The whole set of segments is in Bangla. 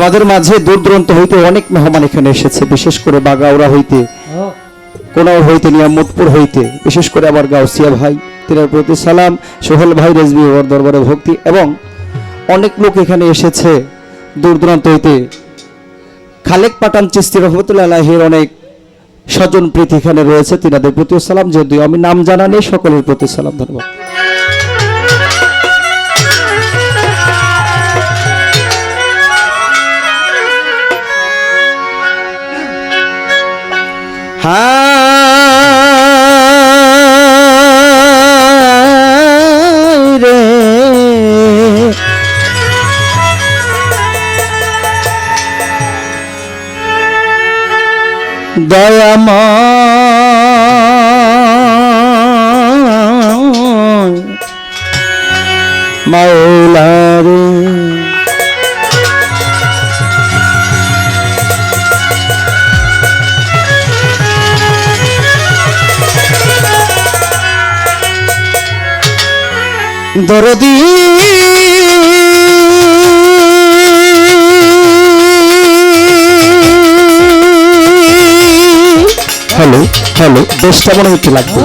আমাদের মাঝে দূর দূরান্ত হইতে অনেক মেহমান এখানে এসেছে, বিশেষ করে বাগাউড়া হইতে, কোনাও হইতে, নিয়ামতপুর হইতে, বিশেষ করে আমার গাউসিয়া ভাই, তিনার প্রতি সালাম, সোহেল ভাই, রেজবি ওর দরবারে ভক্তি, এবং অনেক লোক এখানে এসেছে দূর দূরান্ত হইতে। খালেক পাটান চিস্তি রহমতুল্লাহ আলাহির অনেক স্বজন প্রীতি এখানে রয়েছে, তিনাদের প্রতি সালাম, যদিও আমি নাম জানা নেই, সকলের প্রতি সালাম, ধন্যবাদ। রে। দয়াময় মাওলা দরদি হ্যালো হ্যালো বেশটা মনে হচ্ছে লাগবে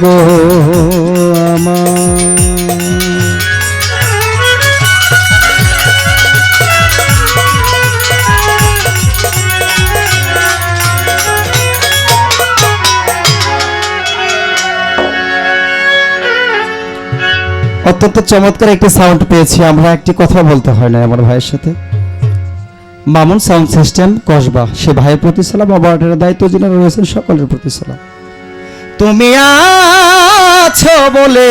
গো অত্যন্ত চমৎকার একটি সাউন্ড পেয়েছি, আমরা একটি কথা বলতে হয় না আমার ভাইয়ের সাথে। মামুন সাউন্ড সিস্টেম কসবা, সে ভাইয়ের প্রতি সালাম অপারেটরের দায়িত্ব যিনি রয়েছেন সকলের প্রতি সালাম। তুমি আছো বলে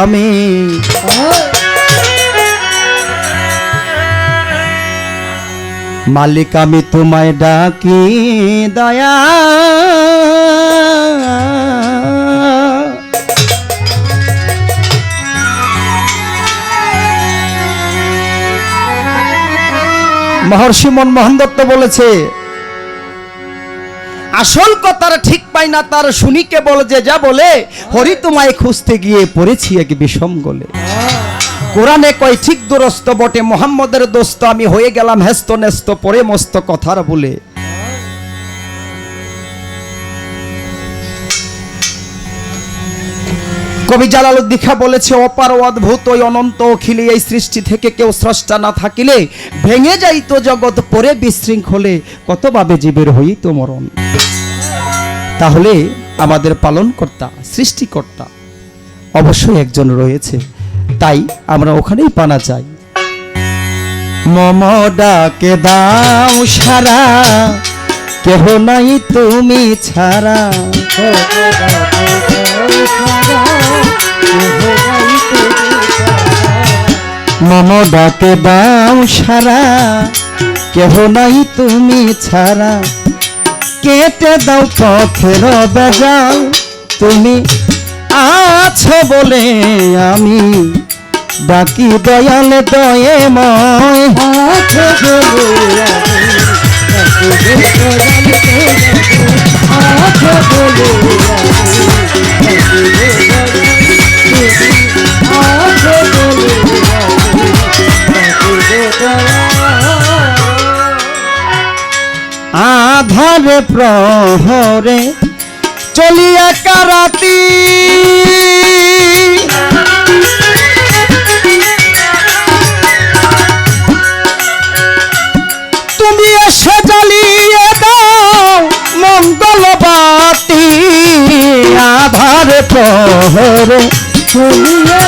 আমি মালিক আমি তোমায় ডাকি দয়া। মহর্ষি মনমোহন দত্ত বলেছে আসল কথার ঠিক পাই না, তার শুনি কেবল যে যা বলে, হরি তোমায় খুঁজতে গিয়ে পড়েছি এক বিষম গলে। কোরআনে কয়, ঠিক দুরস্ত বটে, মোহাম্মদের দোস্ত, আমি হয়ে গেলাম হেস্ত নেস্ত, পরে মস্ত কথার বলে। কবি জালালুদ্দিখা বলেছে, অপার অদ্ভুত, ওই অনন্ত অখিলে, এই সৃষ্টি থেকে কেউ স্রষ্টা না থাকিলে, ভেঙে যাইত জগৎ, পরে বিশৃঙ্খলে, কতভাবে জীবের হইত মরণ? তাহলে আমাদের পালনকর্তা, সৃষ্টিকর্তা অবশ্যই একজন রয়েছে। তাই আমরা ওখানেই পানা চাই। মম ডাকে দাও সারা, কেহ নাই তুমি ছাড়া। মম ডাকে দাও সারা, কেহ নাই তুমি ছাড়া। কেটে দাও পথের বেজাল। তুমি আছো বলে আমি ডাকি দয়াল দয়ে ময়। প্রহরে চলি একা রাতি তুমি এসে জ্বালিয়ে দাও মঙ্গল বাতি। আধারে প্রহরে চলিয়ে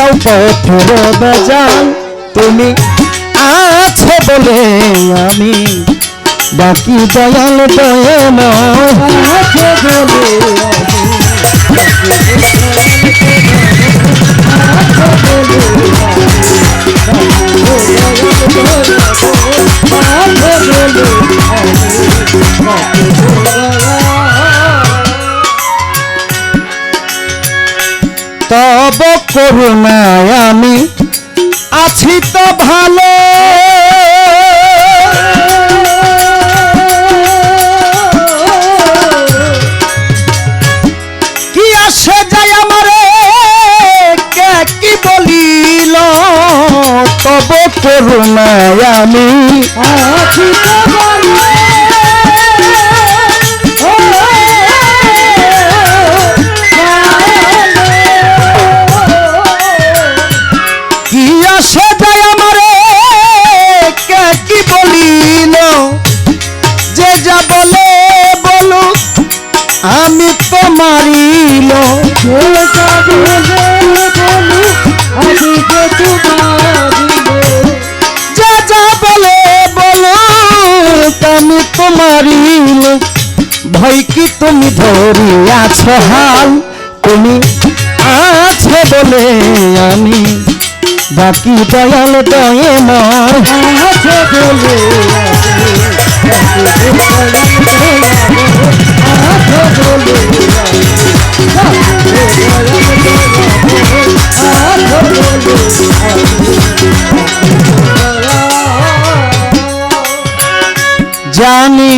দাও পথর বেজাল। তুমি আছো বলে আমি বাকি দয়াল দয়ে বলে তব করুণায় আমি আছি তো ভালো। কি আসে যায় আমারে? কে কি বলিল? তব করুণায় আমি আছি কি তুমি ধরিয়াছ হাল তুমি আছে বলে আমি বাকি দয়াল দয়ে নয় আছে বলে জানি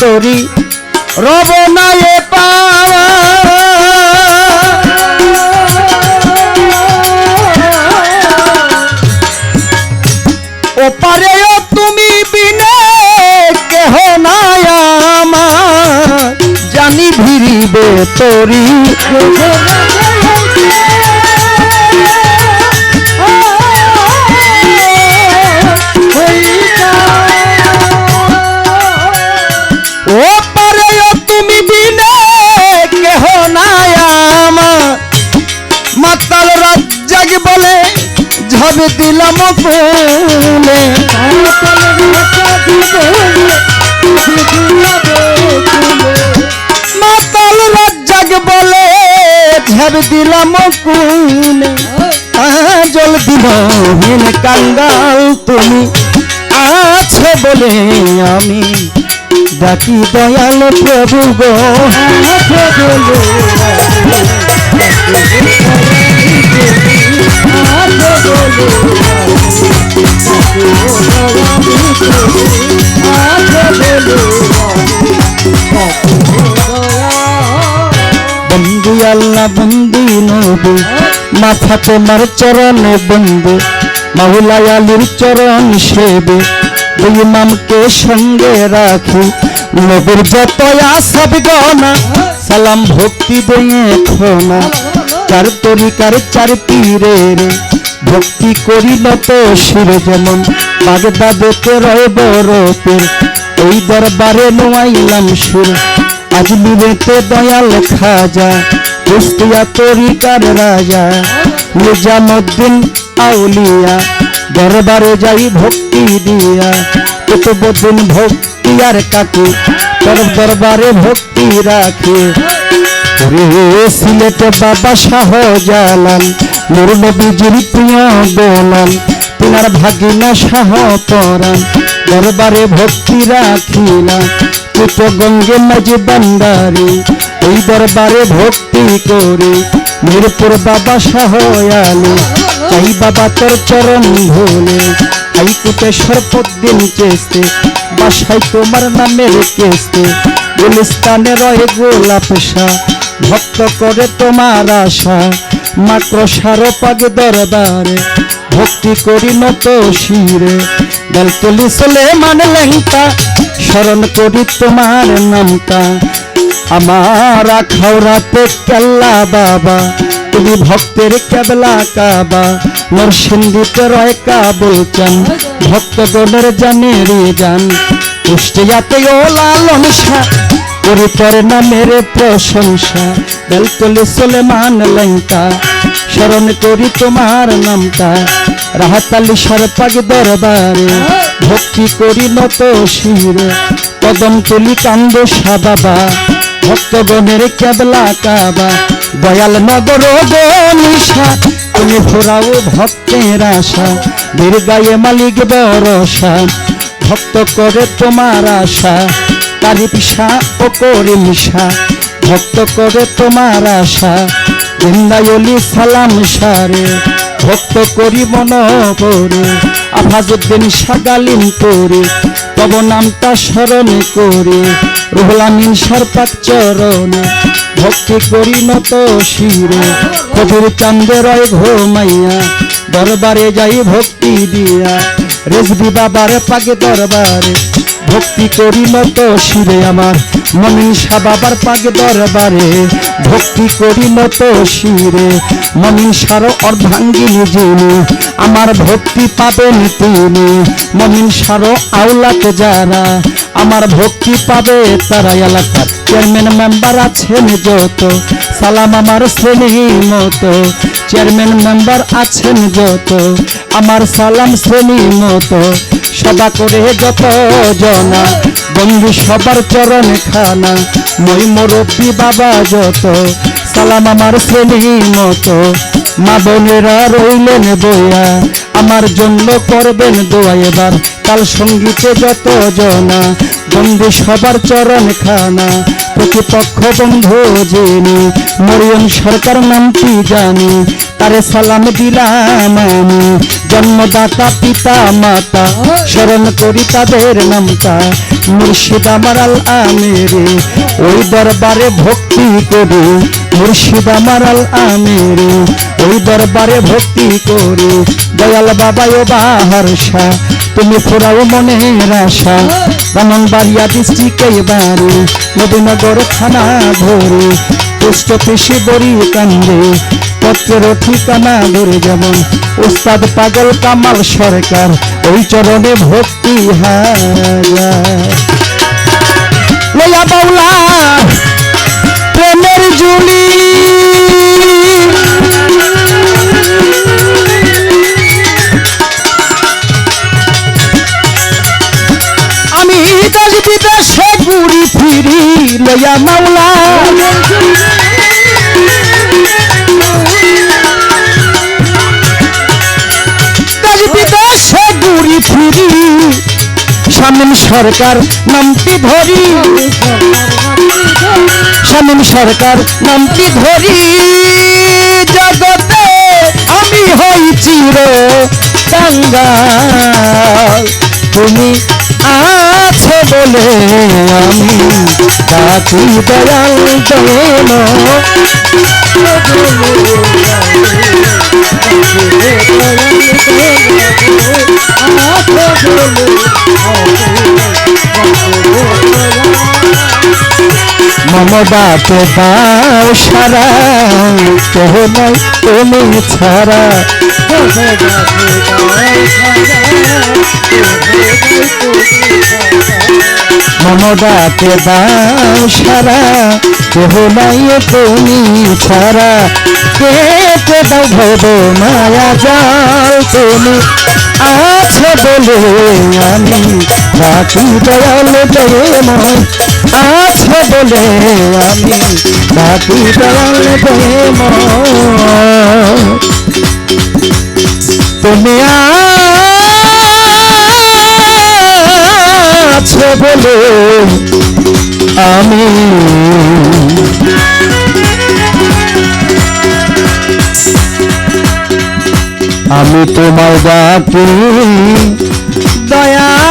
তরি রব নায়ে পাওয়া ওপারেও তুমি বিনে কেহ আমার। জানি ভিড়িবে তরি। ঝবে দিলাম কোলে মাতাল রাজ্জাক বলে ঝবে দিলাম কোলে জল হেন কাঙ্গাল তুমি আছে বলে আমি ডাকি দয়াল প্রভু গো। আছে মাথা তোমার চরণে চরণ সেবে। সঙ্গে রাখি। নবীর যত আসব গনা, সালাম ভক্তি দিয়ে খোনা চার তরিকার চার পীরের ভক্তি করিল তো শির যেমন। বাগদাদেতে পীর। ওই দরবারে নোয়াইলাম সুর আজমিরেতে দয়াল খাজা। কুস্তিয়া তরিকার রাজা, নিজামুদ্দিন আউলিয়া, দরবারে যাই ভক্তি দিয়া। কুতুবুদ্দিন ভক্তি আর কাকি, তোর দরবারে ভক্তি রাখি। সিলেট বাবা শাহ জালাল নুর নবীজির প্রিয় তিনার ভাগিনা শাহ দরবারে ভক্তি রাখিলা চিত্তগঙ্গে মাঝি বান্দারি এই দরবারে ভক্তি করে। মিরপুর বাবা শাহ আলী চাই বাবা তোর চরণ ভোলে আই কুটে সর্বদিন চেস্তে বাসায় তোমার নামের কেস্তে গুলিস্তানে রয়ে গোলাপ শাহ, ভক্ত করে তোমার আশা। মাত্র সারো পাগে দরবারে, ভক্তি করি নত শিরে। বেলতলি চলে মানে লেংটা, স্মরণ করি তোমার নামটা। আমার খাওরাতে কেল্লা বাবা, তুমি ভক্তের কেবলা কাবা, নরসিংদীতে রয় কাবুল চান, ভক্তগণের জানে রে জান কুষ্টিয়াতে ও লালন করি তোর নামের প্রশংসা লঙ্কা করি তোমার নামটা, রাহাতালি সরপাগ দরবারে, ভক্তি করি নত শিরে কদম তুলি কান্দ বাবা ভক্তগণের কেবলা কাবা, দয়াল নগর গনিশা তুমি ফোরাও ভক্তের আশা, দীর্ঘায়ে মালিক বরসা, ভক্ত করে তোমার আশা তারি পিসা ও করি মিশা ভক্ত করে তোমার আশা বৃন্দায়লি সালাম সারে, ভক্ত করি মন করে আফাজুদ্দিন সাগালিন করে তব নামটা স্মরণ করে। রুহলামিন সরপাক চরণে ভক্তি করি নত শিরে। কবির চান্দে রয় ঘুমাইয়া, দরবারে যাই ভক্তি দিয়া। রেজবি বাবার পাকে দরবারে ভক্তি করি নত শিরে আমার মনীষা বাবার পাগে দরবারে। ভক্তি করি নত শিরে মনীষার অর্ধাঙ্গিনী যিনি, আমার ভক্তি পাবেন তিনি। মনীষার আউলাত যারা, আমার ভক্তি পাবে তারা এলাকার। চেয়ারম্যান মেম্বার আছেন যত, সালাম আমার শ্রেণি মতো। চেয়ারম্যান মেম্বার আছেন যত, আমার সালাম শ্রেণি মতো, সদা করে যত জনা, বন্ধু সবার চরণ খানা, মই মুরব্বী বাবা যত, সালাম আমার শ্রেণি মতো। মা বোনেরা রইলেন বইয়া আমার জন্য করবেন দোয়া এবার কাল সঙ্গীতে যত জনা, বন্ধু সবার চরণ খানা প্রতিপক্ষ বন্ধু জেনে, মরিয়ম সরকার নামটি জানি, তারে সালাম দিলাম আমি। জন্মদাতা, পিতা, মাতা, স্মরণ করি তাদের নামটা। মুর্শিদ, আমার আল আমেরে ওই দরবারে ভক্তি করি। মুর্শিদ আমার আল ওই দরবারে ভক্তি করি। দয়াল বাবা ও বাহারসা তুমি ফুরাও মনের আশা। ব্রাহ্মণবাড়িয়া ডিস্ট্রিক্টে বাড়ি, নবীনগর থানা ধরে পুষ্ট পেশি বড়ি কান্দে পত্রের ঠিকানা ধরে যেমন। উস্তাদ পাগল কামাল সরকার, ওই চরণে ভক্তি হাজার লয়া বাউলা, প্রেমের জুলি লয়া মাওলা দেশ ঘুরি ফিরি, শামীম সরকার নামটি ধরি। শামীম সরকার নামটি ধরি। জগতে আমি হই চির কাঙ্গাল তুমি আছো বলে আমি ডাকি দয়াল দয়াল মমদাতে দাও সারা, কেহ নাই তুমি ছাড়া। মমদাতে দাও সারা, কেহ নাই তুমি ছাড়া। কেটে দাও ভব মায়া যাও তুমি আছো বলে আমি বাকি দয়াল প্রেময় আছো বলে আমি বাকি প্রেময় তুমি আছো বলে আমি আমি তোমায় ডাকি দয়া